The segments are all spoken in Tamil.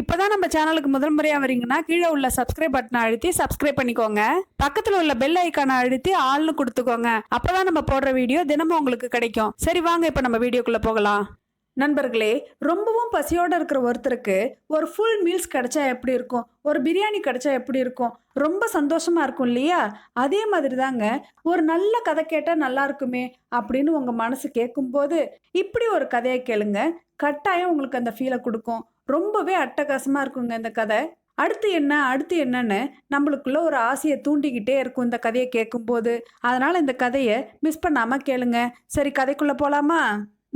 இப்போதான் நம்ம சேனலுக்கு முதல் முறையாக வரீங்கன்னா கீழே உள்ள சப்ஸ்கிரைப் பட்டனை அழுத்தி சப்ஸ்கிரைப் பண்ணிக்கோங்க. பக்கத்தில் உள்ள பெல் ஐக்கானை அழுத்தி ஆள்னு கொடுத்துக்கோங்க. அப்போதான் நம்ம போடுற வீடியோ தினமும் உங்களுக்கு கிடைக்கும். சரி வாங்க இப்போ நம்ம வீடியோக்குள்ளே போகலாம். நண்பர்களே ரொம்பவும் பசியோடு இருக்கிற ஒருத்தருக்கு ஒரு ஃபுல் மீல்ஸ் கிடைச்சா எப்படி இருக்கும்? ஒரு பிரியாணி கிடைச்சா எப்படி இருக்கும்? ரொம்ப சந்தோஷமாக இருக்கும் இல்லையா? அதே மாதிரி தாங்க ஒரு நல்ல கதை கேட்டால் நல்லா இருக்குமே அப்படின்னு உங்கள் மனசு கேட்கும்போது இப்படி ஒரு கதையை கேளுங்க. கட்டாயம் உங்களுக்கு அந்த ஃபீலை கொடுக்கும். ரொம்பவே அட்டகாசமாக இருக்குங்க இந்த கதை. அடுத்து என்ன அடுத்து என்னன்னு நம்மளுக்குள்ள ஒரு ஆசையை தூண்டிக்கிட்டே இருக்கும் இந்த கதையை கேட்கும்போது. அதனால் இந்த கதையை மிஸ் பண்ணாமல் கேளுங்க. சரி கதைக்குள்ளே போகலாமா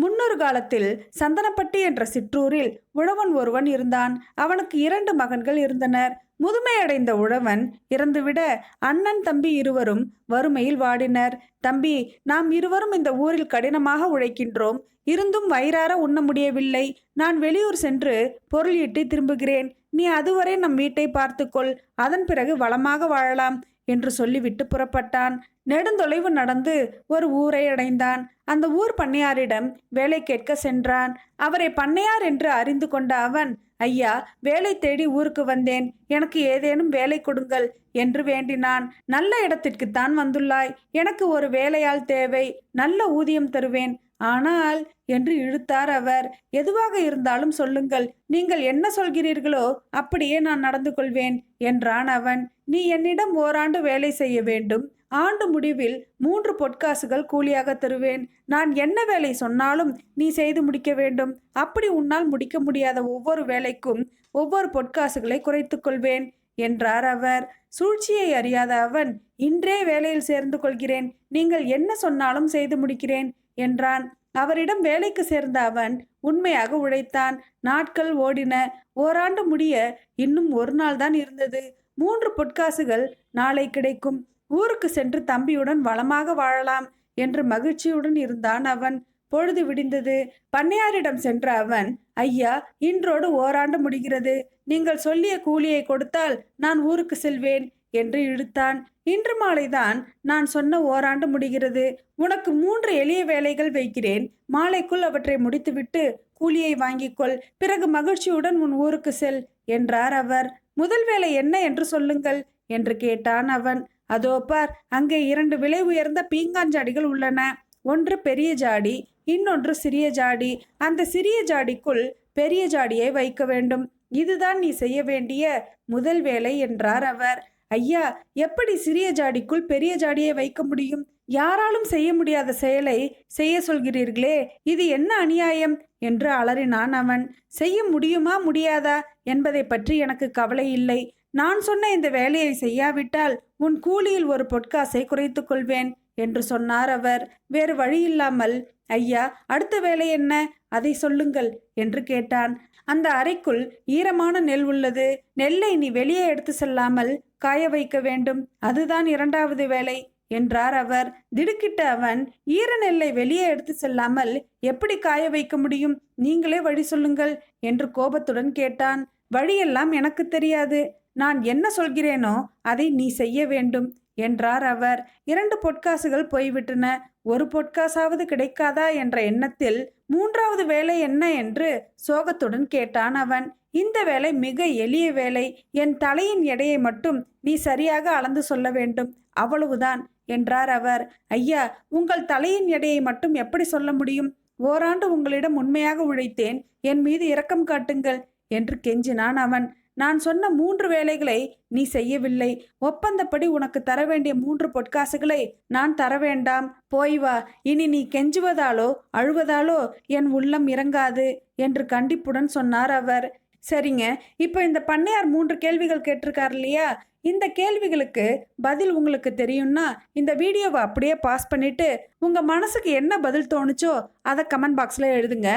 முன்னொரு காலத்தில் சந்தனப்பட்டி என்ற சிற்றூரில் உழவன் ஒருவன் இருந்தான். அவனுக்கு இரண்டு மகன்கள் இருந்தனர். முதுமையடைந்த உழவன் இறந்துவிட அண்ணன் தம்பி இருவரும் வறுமையில் வாடினர். தம்பி நாம் இருவரும் இந்த ஊரில் கடினமாக உழைக்கின்றோம். இருந்தும் வயிறார உண்ண முடியவில்லை. நான் வெளியூர் சென்று பொருள் ஈட்டி திரும்புகிறேன். நீ அதுவரை நம் வீட்டை பார்த்துக்கொள். அதன் பிறகு வளமாக வாழலாம். என்று சொல்லிவிட்டு புறப்பட்டான். நெடுந்தொலைவு நடந்து ஒரு ஊரை அடைந்தான். அந்த ஊர் பண்ணையாரிடம் வேலை கேட்க சென்றான். அவரை பண்ணையார் என்று அறிந்து கொண்ட அவன் ஐயா வேலை தேடி ஊருக்கு வந்தேன். எனக்கு ஏதேனும் வேலை கொடுங்கள் என்று வேண்டினான். நல்ல இடத்திற்குத்தான் வந்துள்ளாய். எனக்கு ஒரு வேலையால் தேவை. நல்ல ஊதியம் தருவேன். ஆனால் என்று இழுத்தார் அவர். எதுவாக இருந்தாலும் சொல்லுங்கள். நீங்கள் என்ன சொல்கிறீர்களோ அப்படியே நான் நடந்து கொள்வேன் என்றான் அவன். நீ என்னிடம் ஓராண்டு வேலை செய்ய வேண்டும். ஆண்டு முடிவில் மூன்று பொற்காசுகள் கூலியாக தருவேன். நான் என்ன வேலை சொன்னாலும் நீ செய்து முடிக்க வேண்டும். அப்படி உன்னால் முடிக்க முடியாத ஒவ்வொரு வேலைக்கும் ஒவ்வொரு பொற்காசுகளை குறைத்து கொள்வேன் என்றார் அவர். சூழ்ச்சியை அறியாத அவன் இன்றே வேலையில் சேர்ந்து கொள்கிறேன். நீங்கள் என்ன சொன்னாலும் செய்து முடிக்கிறேன். என்றான். அவரிடம் வேலைக்கு சேர்ந்த அவன் உண்மையாக உழைத்தான். நாட்கள் ஓடின. ஓராண்டு முடிய இன்னும் ஒரு நாள் தான் இருந்தது. மூன்று பொற்காசுகள் நாளை கிடைக்கும். ஊருக்கு சென்று தம்பியுடன் வளமாக வாழலாம் என்று மகிழ்ச்சியுடன் இருந்தான் அவன். பொழுது விடிந்தது. பண்ணையாரிடம் சென்ற அவன் ஐயா இன்றோடு ஓராண்டு முடிகிறது. நீங்கள் சொல்லிய கூலியை கொடுத்தால் நான் ஊருக்கு செல்வேன். என்று இழுத்தான். இன்று மாலைதான் நான் சொன்ன ஓராண்டு முடிகிறது. உனக்கு மூன்று எளிய வேலைகள் வைக்கிறேன். மாலைக்குள் அவற்றை முடித்துவிட்டு கூலியை வாங்கிக்கொள். பிறகு மகிழ்ச்சியுடன் உன் ஊருக்கு செல் என்றார் அவர். முதல் வேலை என்ன என்று சொல்லுங்கள் என்று கேட்டான் அவன். அதோ பார் அங்கே இரண்டு விலை உயர்ந்த பீங்காஞ்சாடிகள் உள்ளன. ஒன்று பெரிய ஜாடி இன்னொன்று சிறிய ஜாடி. அந்த சிறிய ஜாடிக்குள் பெரிய ஜாடியை வைக்க வேண்டும். இதுதான் நீ செய்ய வேண்டிய முதல் வேலை என்றார் அவர். ஐயா எப்படி சிறிய ஜாடிக்குள் பெரிய ஜாடியை வைக்க முடியும்? யாராலும் செய்ய முடியாத செயலை செய்ய சொல்கிறீர்களே இது என்ன அநியாயம்? என்று அலறினான் அவன். செய்ய முடியுமா முடியாதா? என்பதை பற்றி எனக்கு கவலை இல்லை. நான் சொன்ன இந்த வேலையை செய்யாவிட்டால் உன் கூலியில் ஒரு பொட்காசை குறைத்துக் கொள்வேன் என்று சொன்னார் அவர். வேறு வழி இல்லாமல் ஐயா அடுத்த வேலை என்ன? அதை சொல்லுங்கள் என்று கேட்டான். அந்த அறைக்குள் ஈரமான நெல் உள்ளது. நெல்லை நீ வெளியே எடுத்து செல்லாமல் காய வைக்க வேண்டும். அதுதான் இரண்டாவது வேலை என்றார் அவர். திடுக்கிட்ட அவன் ஈர நெல்லை வெளியே எடுத்து செல்லாமல் எப்படி காய வைக்க முடியும்? நீங்களே வழி சொல்லுங்கள் என்று கோபத்துடன் கேட்டான். வழியெல்லாம் எனக்கு தெரியாது. நான் என்ன சொல்கிறேனோ அதை நீ செய்ய வேண்டும் என்றார் அவர். இரண்டு பொட்காசுகள் போய்விட்டன. ஒரு பொட்காசாவது கிடைக்காதா என்ற எண்ணத்தில் மூன்றாவது வேலை என்ன என்று சோகத்துடன் கேட்டான் அவன். இந்த வேலை மிக எளிய வேலை. என் தலையின் எடையை மட்டும் நீ சரியாக அளந்து சொல்ல வேண்டும். அவ்வளவுதான் என்றார் அவர். ஐயா உங்கள் தலையின் எடையை மட்டும் எப்படி சொல்ல முடியும்? ஓராண்டு உங்களிடம் உண்மையாக உழைத்தேன். என் மீது இரக்கம் காட்டுங்கள் என்று கெஞ்சினான் அவன். நான் சொன்ன மூன்று வேலைகளை நீ செய்யவில்லை. ஒப்பந்தப்படி உனக்கு தர வேண்டிய மூன்று பொற்காசுகளை நான் தர வேண்டாம். போய் வா. இனி நீ கெஞ்சுவதாலோ அழுவதாலோ என் உள்ளம் இறங்காது என்று கண்டிப்புடன் சொன்னார் அவர். சரிங்க. இப்போ இந்த பண்ணையார் மூன்று கேள்விகள் கேட்டிருக்கார் இல்லையா? இந்த கேள்விகளுக்கு பதில் உங்களுக்கு தெரியும்னா இந்த வீடியோவை அப்படியே பாஸ் பண்ணிட்டு உங்க மனசுக்கு என்ன பதில் தோணுச்சோ அதை கமெண்ட் பாக்ஸில் எழுதுங்க.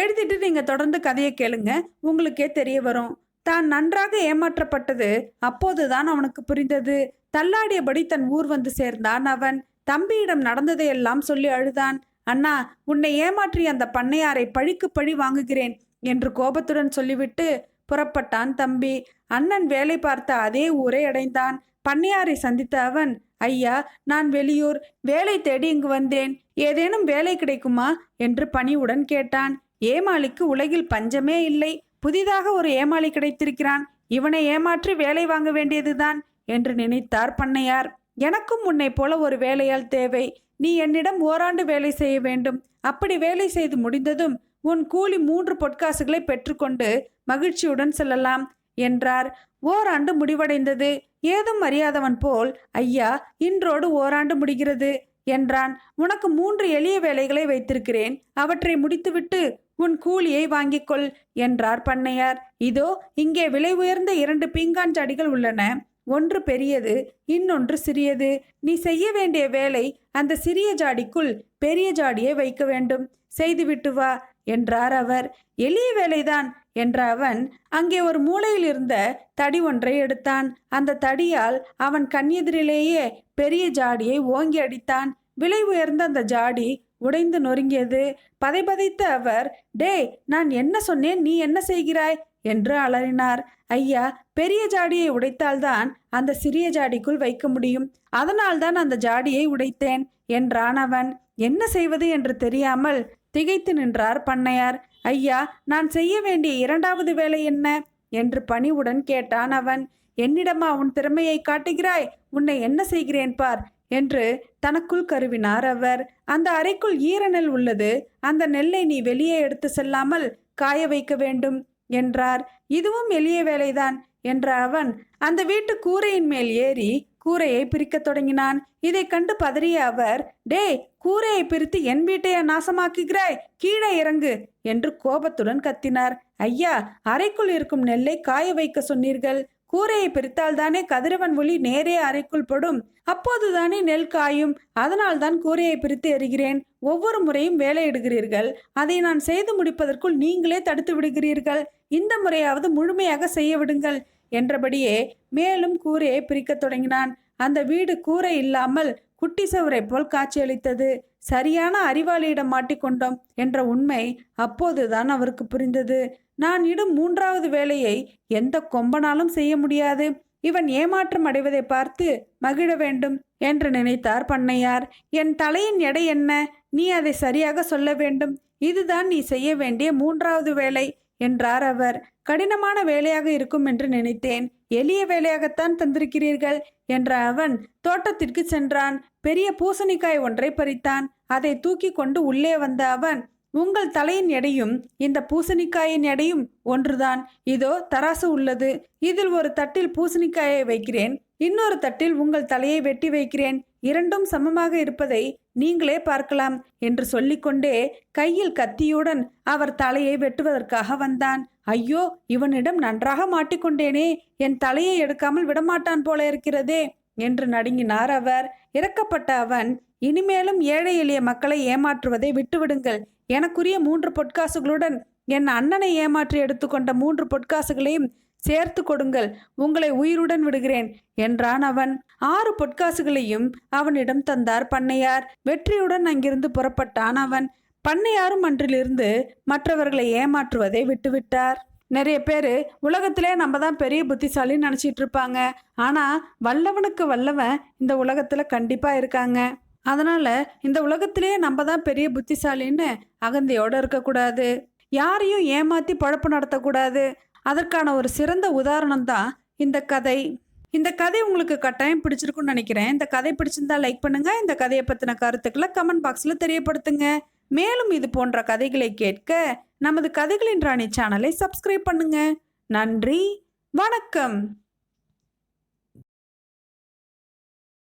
எழுதிட்டு நீங்கள் தொடர்ந்து கதையை கேளுங்க. உங்களுக்கே தெரிய வரும். தான் நன்றாக ஏமாற்றப்பட்டது. அப்போதுதான் அவனுக்கு புரிந்தது. தள்ளாடியபடி தன் ஊர் வந்து சேர்ந்தான் அவன். தம்பியிடம் நடந்ததையெல்லாம் சொல்லி அழுதான். அண்ணா உன்னை ஏமாற்றி அந்த பண்ணையாரை பழிக்கு பழி வாங்குகிறேன் என்று கோபத்துடன் சொல்லிவிட்டு புறப்பட்டான் தம்பி. அண்ணன் வேலை பார்த்த அதே ஊரை அடைந்தான். பண்ணையாரை சந்தித்த அவன் ஐயா நான் வெளியூர். வேலை தேடி இங்கு வந்தேன். ஏதேனும் வேலை கிடைக்குமா? என்று பணிவுடன் கேட்டான். ஏமாளிக்கு உலகில் பஞ்சமே இல்லை. புதிதாக ஒரு ஏமாளி கிடைத்திருக்கிறான். இவனை ஏமாற்றி வேலை வாங்க வேண்டியதுதான் என்று நினைத்தார் பண்ணையார். எனக்கும் உன்னை போல ஒரு வேலையால் தேவை. நீ என்னிடம் ஓராண்டு வேலை செய்ய வேண்டும். அப்படி வேலை செய்து முடிந்ததும் உன் கூலி மூன்று பொற்காசுகளை பெற்றுக்கொண்டு மகிழ்ச்சியுடன் செல்லலாம் என்றார். ஓராண்டு முடிவடைந்தது. ஏதும் அறியாதவன் போல் ஐயா இன்றோடு ஓராண்டு முடிகிறது என்றான். உனக்கு மூன்று எளிய வேலைகளை வைத்திருக்கிறேன். அவற்றை முடித்துவிட்டு உன் கூலியை வாங்கிக் கொள் என்றார் பண்ணையார். இதோ இங்கே விலை உயர்ந்த இரண்டு பீங்கான் ஜாடிகள் உள்ளன. ஒன்று பெரியது இன்னொன்று சிறியது. நீ செய்ய வேண்டிய வேலை அந்த சிறிய ஜாடிக்குள் பெரிய ஜாடியை வைக்க வேண்டும். செய்துவிட்டு வா என்றார் அவர். எளிய வேலைதான் என்ற அவன் அங்கே ஒரு மூலையில் இருந்த தடி ஒன்றை எடுத்தான். அந்த தடியால் அவன் கண்ணெதிரிலேயே பெரிய ஜாடியை ஓங்கி அடித்தான். விலை உயர்ந்த அந்த ஜாடி உடைந்து நொறுங்கியது. பதைபதைத்த அவர் டேய் நான் என்ன சொன்னேன்? நீ என்ன செய்கிறாய்? என்று அலறினார். ஐயா பெரிய ஜாடியை உடைத்தால்தான் அந்த சிறிய ஜாடிக்குள் வைக்க முடியும். அதனால்தான் அந்த ஜாடியை உடைத்தேன் என்றான் அவன். என்ன செய்வது என்று தெரியாமல் திகைத்து நின்றார் பண்ணையார். ஐயா நான் செய்ய வேண்டிய இரண்டாவது வேலை என்ன? என்று பணிவுடன் கேட்டான் அவன். என்னிடமா உன் திறமையை காட்டுகிறாய்? உன்னை என்ன செய்கிறேன் பார்? என்று தனக்குள் கருவினார் அவர். அந்த அறைக்குள் ஈர நெல் உள்ளது. அந்த நெல்லை நீ வெளியே எடுத்து செல்லாமல் காய வைக்க வேண்டும் என்றார். இதுவும் எளிய வேலைதான் என்ற அவன் அந்த வீட்டு கூரையின் மேல் ஏறி கூரையை பிரிக்கத் தொடங்கினான். இதை கண்டு பதறிய அவர் டேய் கூரையை பிரித்து என் வீட்டையா நாசமாக்குகிறாய். கீழே இறங்கு என்று கோபத்துடன் கத்தினார். ஐயா அறைக்குள் இருக்கும் நெல்லை காய வைக்க சொன்னீர்கள். கூரையை பிரித்தால்தானே கதிரவன் ஒளி நேரே அறைக்குள் படும். அப்போதுதானே நெல் காயும். அதனால்தான் கூரையை பிரித்து எறிகிறேன். ஒவ்வொரு முறையும் வேலையிடுகிறீர்கள். அதை நான் செய்து முடிப்பதற்குள் நீங்களே தடுத்து விடுகிறீர்கள். இந்த முறையாவது முழுமையாக செய்ய விடுங்கள் என்றபடியே மேலும் கூரையை பிரிக்கத் தொடங்கினான். அந்த வீடு கூரை இல்லாமல் குட்டி சவரை போல் காட்சியளித்தது. சரியான அறிவாளியிடம் மாட்டிக்கொண்டோம் என்ற உண்மை அப்போதுதான் அவருக்கு புரிந்தது. நான் இடும் மூன்றாவது வேலையை எந்த கொம்பனாலும் செய்ய முடியாது. இவன் ஏமாற்றம் அடைவதை பார்த்து மகிழ வேண்டும் என்று நினைத்தார் பண்ணையார். என் தலையின் எடை என்ன? நீ அதை சரியாக சொல்ல வேண்டும். இதுதான் நீ செய்ய வேண்டிய மூன்றாவது வேலை என்றார் அவர். கடினமான வேலையாக இருக்கும் என்று நினைத்தேன். எளிய வேலையாகத்தான் தந்திருக்கிறீர்கள் என்ற அவன் தோட்டத்திற்கு சென்றான். பெரிய பூசணிக்காய் ஒன்றை பறித்தான். அதை தூக்கி கொண்டு உள்ளே வந்த அவன் உங்கள் தலையின் எடையும் இந்த பூசணிக்காயின் எடையும் ஒன்றுதான். இதோ தராசு உள்ளது. இதில் ஒரு தட்டில் பூசணிக்காயை வைக்கிறேன். இன்னொரு தட்டில் உங்கள் தலையை வெட்டி வைக்கிறேன். இரண்டும் சமமாக இருப்பதை நீங்களே பார்க்கலாம் என்று சொல்லிக்கொண்டே கையில் கத்தியுடன் அவர் தலையை வெட்டுவதற்காக வந்தான். ஐயோ இவனிடம் நன்றாக மாட்டிக்கொண்டேனே. என் தலையை எடுக்காமல் விடமாட்டான் போல இருக்கிறதே என்று நடுங்கினார் அவர். இறக்கப்பட்ட அவன் இனிமேலும் ஏழை எளிய மக்களை ஏமாற்றுவதை விட்டுவிடுங்கள். எனக்குரிய மூன்று பொற்காசுகளுடன் என் அண்ணனை ஏமாற்றி எடுத்துக்கொண்ட மூன்று பொற்காசுகளையும் சேர்த்து கொடுங்கள். உங்களை உயிருடன் விடுகிறேன் என்றான் அவன். ஆறு பொற்காசுகளையும் அவனிடம் தந்தார் பண்ணையார். வெற்றியுடன் அங்கிருந்து புறப்பட்டான் அவன். பண்ணையாரும் அன்றிலிருந்து மற்றவர்களை ஏமாற்றுவதை விட்டுவிட்டார். நிறைய பேர் உலகத்திலே நம்ம தான் பெரிய புத்திசாலின்னு நினச்சிட்டு இருப்பாங்க. ஆனால் வல்லவனுக்கு வல்லவன் இந்த உலகத்தில் கண்டிப்பாக இருக்காங்க. அதனால் இந்த உலகத்திலேயே நம்ம தான் பெரிய புத்திசாலின்னு அகந்தையோடு இருக்கக்கூடாது. யாரையும் ஏமாற்றி பழப்பு நடத்தக்கூடாது. அதற்கான ஒரு சிறந்த உதாரணம் தான் இந்த கதை. இந்த கதை உங்களுக்கு கட்டாயம் பிடிச்சிருக்குன்னு நினைக்கிறேன். இந்த கதை பிடிச்சிருந்தா லைக் பண்ணுங்க. இந்த கதையை பற்றின கருத்துக்களை கமெண்ட் பாக்ஸில் தெரியப்படுத்துங்க. மேலும் இது போன்ற கதைகளை கேட்க நமது கதைகளின் ராணி சேனலை சப்ஸ்கிரைப் பண்ணுங்க. நன்றி. வணக்கம்.